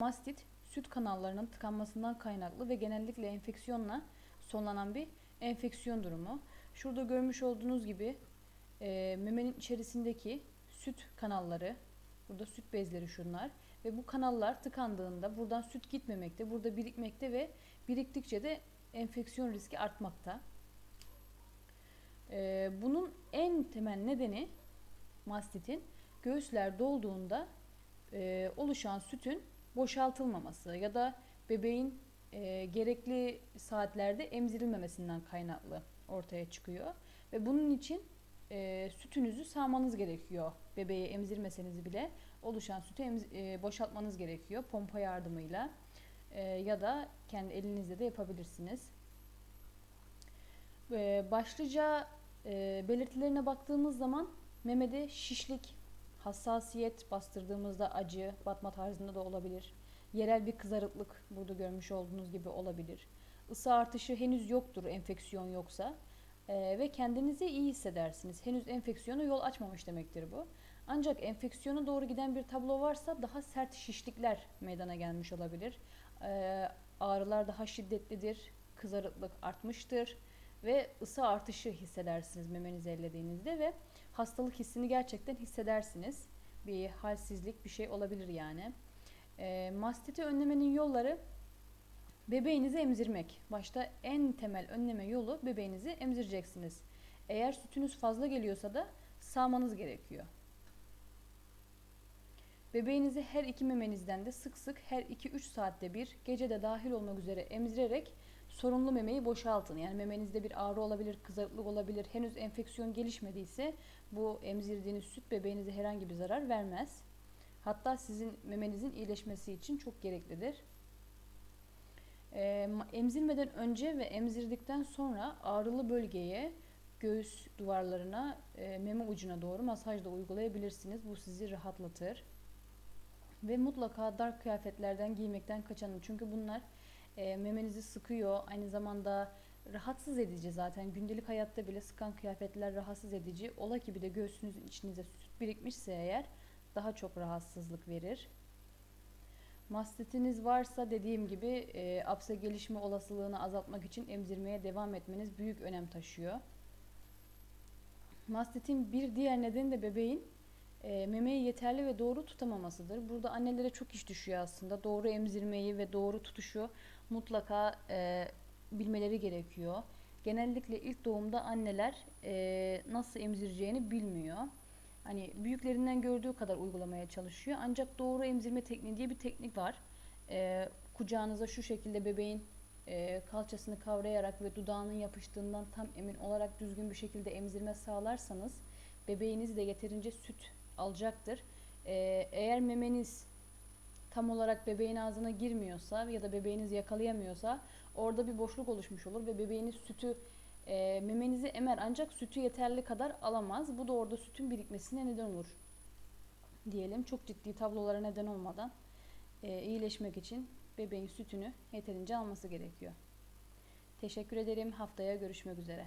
Mastit, süt kanallarının tıkanmasından kaynaklı ve genellikle enfeksiyonla sonlanan bir enfeksiyon durumu. Şurada görmüş olduğunuz gibi e, memenin içerisindeki süt kanalları, burada süt bezleri şunlar ve bu kanallar tıkandığında buradan süt gitmemekte, burada birikmekte ve biriktikçe de enfeksiyon riski artmakta. E, bunun en temel nedeni mastitin göğüsler dolduğunda e, oluşan sütün boşaltılmaması ya da bebeğin e, gerekli saatlerde emzirilmemesinden kaynaklı ortaya çıkıyor. Ve bunun için e, sütünüzü sağmanız gerekiyor. Bebeği emzirmeseniz bile oluşan sütü emz- e, boşaltmanız gerekiyor pompa yardımıyla e, ya da kendi elinizle de yapabilirsiniz. E, başlıca e, belirtilerine baktığımız zaman memede şişlik, hassasiyet, bastırdığımızda acı, batma tarzında da olabilir. Yerel bir kızarıklık burada görmüş olduğunuz gibi olabilir. Isı artışı henüz yoktur enfeksiyon yoksa Ee, ve kendinizi iyi hissedersiniz. Henüz enfeksiyona yol açmamış demektir bu. Ancak enfeksiyona doğru giden bir tablo varsa daha sert şişlikler meydana gelmiş olabilir. Ee, ağrılar daha şiddetlidir, kızarıklık artmıştır ve ısı artışı hissedersiniz memenizi ellediğinizde ve hastalık hissini gerçekten hissedersiniz. Bir halsizlik bir şey olabilir yani. E, mastiti önlemenin yolları bebeğinizi emzirmek. Başta en temel önleme yolu bebeğinizi emzireceksiniz. Eğer sütünüz fazla geliyorsa da sağmanız gerekiyor. Bebeğinizi her iki memenizden de sık sık her 2-3 saatte bir gece de dahil olmak üzere emzirerek sorunlu memeyi boşaltın. Yani memenizde bir ağrı olabilir, kızarıklık olabilir. Henüz enfeksiyon gelişmediyse bu emzirdiğiniz süt bebeğinize herhangi bir zarar vermez. Hatta sizin memenizin iyileşmesi için çok gereklidir. Ee, emzirmeden önce ve emzirdikten sonra ağrılı bölgeye, göğüs duvarlarına, e, meme ucuna doğru masaj da uygulayabilirsiniz. Bu sizi rahatlatır. Ve mutlaka dar kıyafetlerden giymekten kaçının. Çünkü bunlar e, memenizi sıkıyor. Aynı zamanda rahatsız edici zaten. Gündelik hayatta bile sıkan kıyafetler rahatsız edici. Ola ki bir de göğsünüzün içinize süt birikmişse eğer daha çok rahatsızlık verir. Mastitiniz varsa dediğim gibi e, apse gelişme olasılığını azaltmak için emzirmeye devam etmeniz büyük önem taşıyor. Mastitin bir diğer nedeni de bebeğin e, memeyi yeterli ve doğru tutamamasıdır. Burada annelere çok iş düşüyor aslında. Doğru emzirmeyi ve doğru tutuşu mutlaka e, bilmeleri gerekiyor. Genellikle ilk doğumda anneler e, nasıl emzireceğini bilmiyor. Hani büyüklerinden gördüğü kadar uygulamaya çalışıyor. Ancak doğru emzirme tekniği diye bir teknik var. E, kucağınıza şu şekilde bebeğin e, kalçasını kavrayarak ve dudağının yapıştığından tam emin olarak düzgün bir şekilde emzirme sağlarsanız bebeğiniz de yeterince süt alacaktır. E, eğer memeniz tam olarak bebeğin ağzına girmiyorsa ya da bebeğiniz yakalayamıyorsa orada bir boşluk oluşmuş olur ve bebeğiniz sütü e, memenizi emer ancak sütü yeterli kadar alamaz. Bu da orada sütün birikmesine neden olur. Diyelim çok ciddi tablolara neden olmadan e, iyileşmek için bebeğin sütünü yeterince alması gerekiyor. Teşekkür ederim. Haftaya görüşmek üzere.